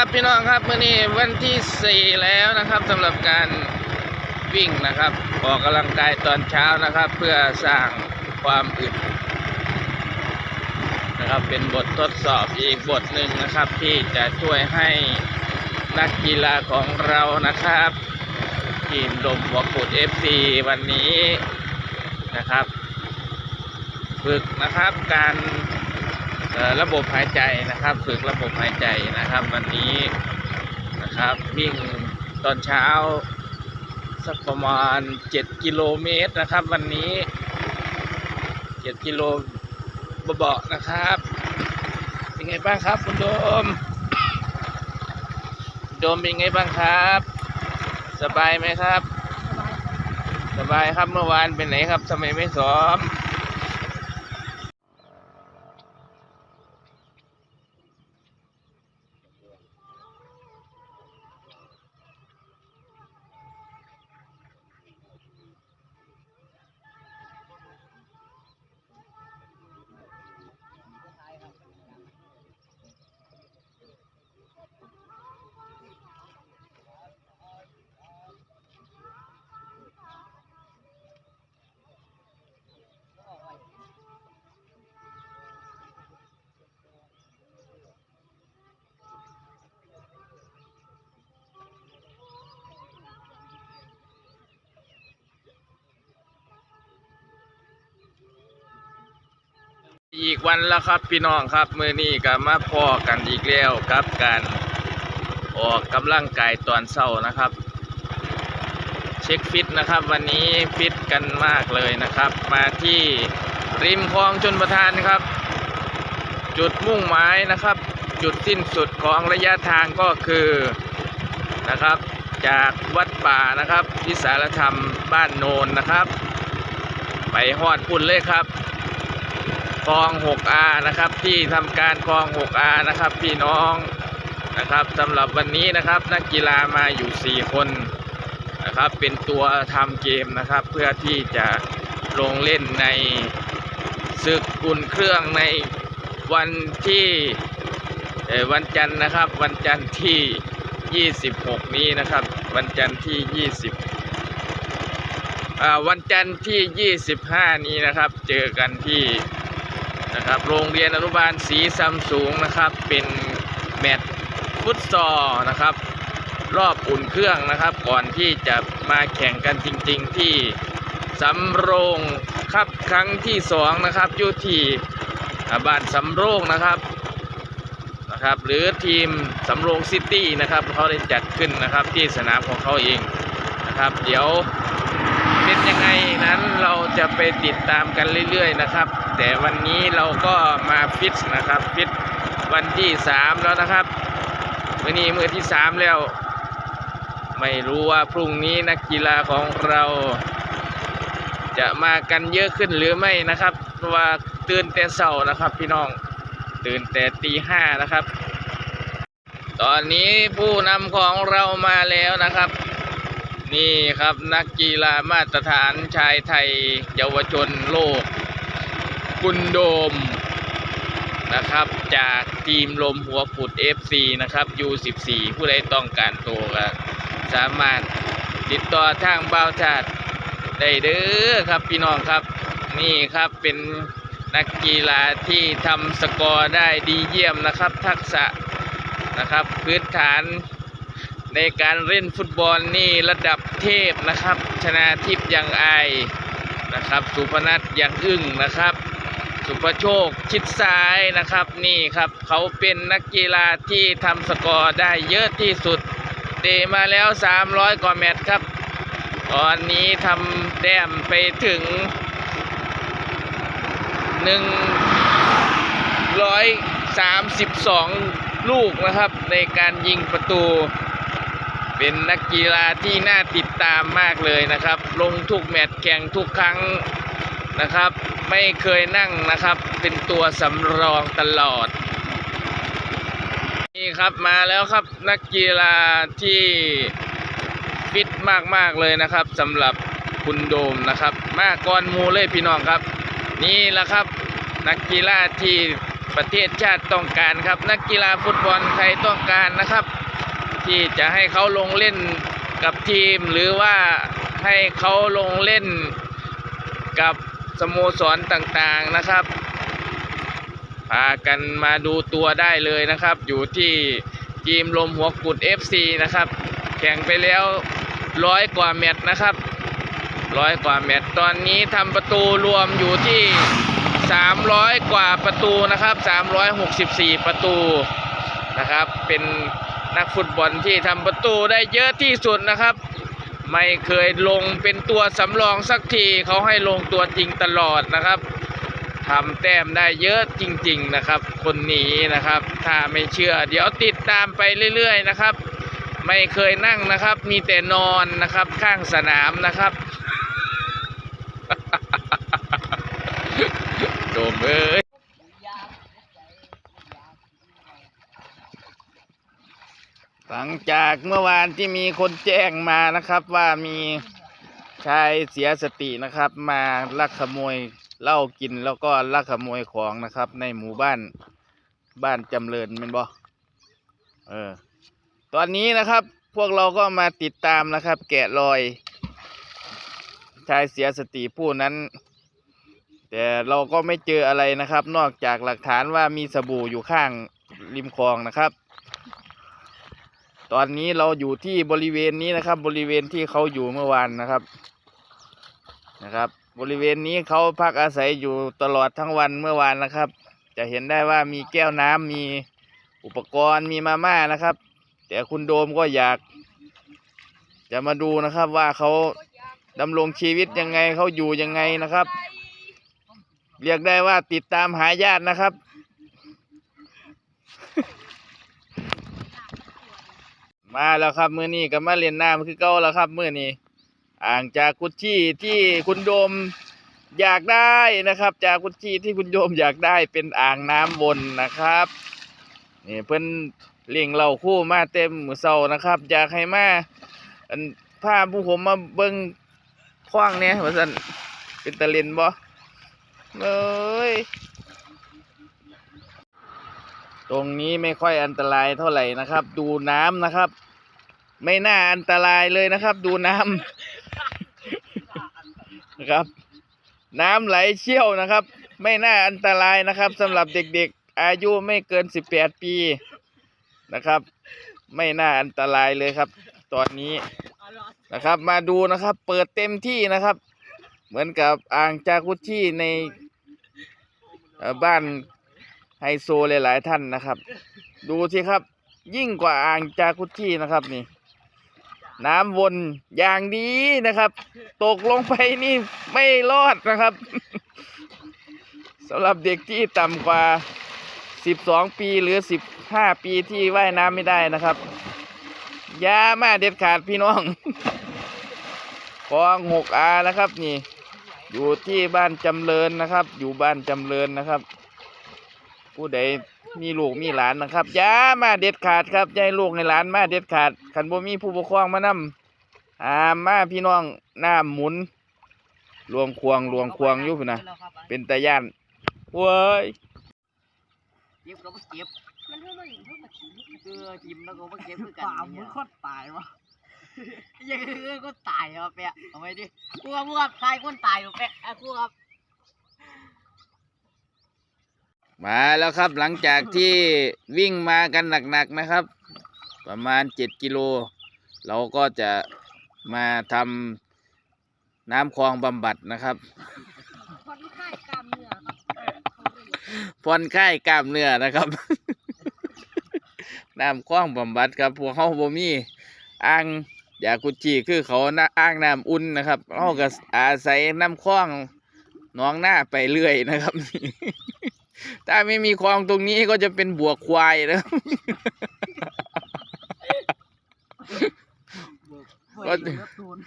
ครับพี่น้องครับมื่อนี้วันที่ 4 แล้วนะครับสำหรับการวิ่งนะครับ ออกกำลังกายตอนเช้านะครับ เพื่อสร้างความอึดนะครับเป็นบททดสอบอีกบทหนึ่งนะครับ ที่จะช่วยให้นักกีฬาของเรานะครับทีมลมหัวกุด FC วันนี้นะครับ ฝึกนะครับการ ระบบหายใจนะครับ ฝึกระบบหายใจนะครับ วันนี้นะครับวิ่งตอนเช้าสักประมาณ 7 กิโลเมตรนะครับ วันนี้ 7 กิโลเบาๆนะครับเป็นไงบ้างครับ คุณโดม โดมเป็นไงบ้างครับ สบายไหมครับ สบายครับเมื่อวานเป็นไหนครับทำไมไม่ซ้อม อีกวันแล้วครับพี่น้องครับมือนี้ก็มาพอกันอีกแล้วครับการออกกำลังกายตอนเช้านะครับ เช็คฟิตนะครับ วันนี้ฟิตกันมากเลยนะครับ มาที่ริมคลองชนประทานครับ จุดมุ่งหมายนะครับ จุดสิ้นสุดของระยะทางก็คือนะครับ จากวัดป่านะครับที่สารธรรมบ้านโนนนะครับ ไปฮอดพุ่นเลยครับ คลอง 6R นะครับที่ทำการคลอง 6R นะครับพี่น้องนะครับสำหรับวันนี้นะครับนักกีฬามาอยู่ 4 คนนะครับเป็นตัวทำเกมนะครับ เพื่อที่จะลงเล่นในศึกอุ่นเครื่องในวันที่วันจันทร์นะครับ วันจันทร์ที่ 26 นี้นะครับ วันจันทร์ที่ 20 วันจันทร์ที่ 25 นี้นะครับ เจอกันที่ นะครับโรงเรียนอนุบาลศรีซัมสูงนะครับเป็นแมตช์ฟุตซอลนะครับ รอบอุ่นเครื่องนะครับ ก่อนที่จะมาแข่งกันจริง ๆ ที่สำโรงครับครั้งที่สองนะครับอยู่ที่อ่าบ้านสำโรงนะครับนะครับ หรือทีมสำโรงซิตี้นะครับเขาได้จัดขึ้นนะครับที่สนามของเขาเองนะครับ เดี๋ยวเป็นยังไงนั้นเราจะไปติดตามกันเรื่อย ๆ นะครับ แต่วันนี้เราก็มาฟิตนะครับฟิตวันที่สามแล้วนะครับวันนี้มือที่สามแล้ว ไม่รู้ว่าพรุ่งนี้นักกีฬาของเรา จะมากันเยอะขึ้นหรือไม่นะครับเพราะว่าตื่นแต่เช้านะครับ พี่น้องตื่นแต่ตีห้านะครับ ตอนนี้ผู้นำของเรามาแล้วนะครับ นี่ครับนักกีฬามาตรฐานชายไทยเยาวชนโลก คุณโดมนะครับ จากทีมลมหัวขุด FC นะครับ U14 ผู้ใดต้องการตัวก็สามารถติดต่อทางบ่าวชาติได้เด้อครับพี่น้องครับ นี่ครับเป็นนักกีฬาที่ทำสกอร์ได้ดีเยี่ยมนะครับ ทักษะนะครับพื้นฐานในการเล่นฟุตบอลนี่ระดับเทพนะครับ ชนะทิพย์ยังไอนะครับ สุพนัทยังอึ้งนะครับ สุภโชคชิดซ้ายนะครับนี่ครับเขาเป็นนักกีฬาที่ทำสกอร์ได้เยอะที่สุด เตะมาแล้ว 300 กว่าแมตช์ครับ ตอนนี้ทำแต้มไปถึง 132 ลูกนะครับ ในการยิงประตู เป็นนักกีฬาที่น่าติดตามมากเลยนะครับ ลงทุกแมตช์แข่งทุกครั้งนะครับ ไม่เคยนั่งนะครับ เป็นตัวสำรองตลอด นี่ครับมาแล้วครับนักกีฬาที่ฟิตมากๆเลยนะครับสำหรับคุณโดมนะครับ มาก่อนมูเลยพี่น้องครับ นี่แหละครับ นักกีฬาที่ประเทศชาติต้องการครับ นักกีฬาฟุตบอลใครต้องการนะครับ ที่จะให้เขาลงเล่นกับทีม หรือว่าให้เขาลงเล่นกับ สโมสรต่างๆนะครับ พากันมาดูตัวได้เลยนะครับ อยู่ที่ทีมลมหัวกุด FC นะครับ แข่งไปแล้วร้อยกว่าแมตช์นะครับร้อยกว่าแมตช์ตอนนี้ทำประตูรวมอยู่ที่ 300 กว่าประตูนะครับ 364 ประตูนะครับ เป็นนักฟุตบอลที่ทำประตูได้เยอะที่สุดนะครับ ไม่เคยลงเป็นตัวสำรองสักทีเขาให้ลงตัวจริงตลอดนะครับทำแต้มได้เยอะจริง ๆนะครับ คนนี้นะครับ ถ้าไม่เชื่อ เดี๋ยวติดตามไปเรื่อย ๆ นะครับ ไม่เคยนั่งนะครับ มีแต่นอนนะครับข้างสนามนะครับโดมเอ้ย หลั งจากเมื่อวานที่มีคนแจ้งมานะครับ ว่ามีชายเสียสตินะครับ มาลักขโมยเหล้ากินแล้วก็ลักขโมยของนะครับ ในหมู่บ้านบ้านจำเริญเป็นบ่เออตอนนี้นะครับ พวกเราก็มาติดตามนะครับ แกะรอย ชายเสียสติผู้นั้น แต่เราก็ไม่เจออะไรนะครับ นอกจากหลักฐานว่ามีสบู่อยู่ข้างริมคลองนะครับ ตอนนี้เราอยู่ที่บริเวณนี้นะครับ บริเวณที่เขาอยู่เมื่อวานนะครับนะครับ บริเวณนี้เขาพักอาศัยอยู่ตลอดทั้งวันเมื่อวานนะครับ จะเห็นได้ว่ามีแก้วน้ำมีอุปกรณ์มีมาม่านะครับ แต่คุณโดมก็อยาก จะมาดูนะครับว่าเขาดำรงชีวิตยังไงเขาอยู่ยังไงนะครับ เรียกได้ว่าติดตามหาญาตินะครับ มาแล้วครับมื้อนี้ก็มาเล่นน้ำคือเก่าแล้วครับมื้อนี้อ่างจากกุชชี่ที่คุณโดมอยากได้นะครับ จากกุชชี่ที่คุณโดมอยากได้เป็นอ่างน้ำวนนะครับนี่เพิ่นเลี้ยงเหล่าคู่มาเต็มมือเศร้านะครับ อยากให้มาอันพาผู้ผมมาเบิ่งคว้างเนี่ยว่าซั่นเป็นตะเลนบ่เอ้ย ตรงนี้ไม่ค่อยอันตรายเท่าไหร่นะครับ ดูน้ำนะครับ ไม่น่าอันตรายเลยนะครับ ดูน้ำนะครับ น้ำไหลเชี่ยวนะครับ ไม่น่าอันตรายนะครับสำหรับเด็กๆ อายุไม่เกินสิบแปดปีนะครับ ไม่น่าอันตรายเลยครับ ตอนนี้นะครับ มาดูนะครับ เปิดเต็มที่นะครับ เหมือนกับอ่างจากุชี่ในบ้าน ไฮโซหลาย ๆ ท่านนะครับ ดูสิครับ ยิ่งกว่าอ่างจากุชชี่นะครับนี่ น้ำวนอย่างดีนะครับ ตกลงไปนี่ไม่รอดนะครับสำหรับเด็กที่ต่ำกว่า 12 ปีหรือ 15 ปีที่ว่ายน้ำไม่ได้นะครับอย่ามาเด็ดขาดพี่น้องคลอง6อานะครับนี่ อยู่ที่บ้านจำเริญนะครับ อยู่บ้านจำเริญนะครับ ผู้ใดมีลูกมีหลานนะครับอย่ามาเด็ดขาดครับอย่าให้ลูกให้หลานมาเด็ดขาดขันบ่มีผู้ปกครองมานำหามมาพี่น้องหน้าหมุนรวงควงรวงควงอยู่พุ่นนะเป็นตาย่านเว้ยเก็บก็บ่เก็บมันเท่าไหร่เท่ากับชีวิตคือทิมแล้วก็บ่เก็บคือกันป่ามึงโคตรตายวะยังคือก็ตายวะแปะเอาไว้ดิกูกับกูกับใครคนตายอยู่แปะอะกูกับ มาแล้วครับหลังจากที่วิ่งมากันหนักๆนะครับ ประมาณ7กิโล เราก็จะมาทำน้ำคลองบำบัดนะครับคนไข้กล้ามเนื้อครับผ่อนคลายกล้ามเนื้อนะครับ น้ำคลองบำบัดครับพวกเขาบ่มีอ่างยากุจิคือเขาน่าอ่างน้ำอุ่นนะครับเขาก็อาศัยน้ำคลองน้องหน้าไปเรื่อยนะครับ ถ้าไม่มีคลองตรงนี้ก็จะเป็นบวกควายนะครับก็เปิดรถตูน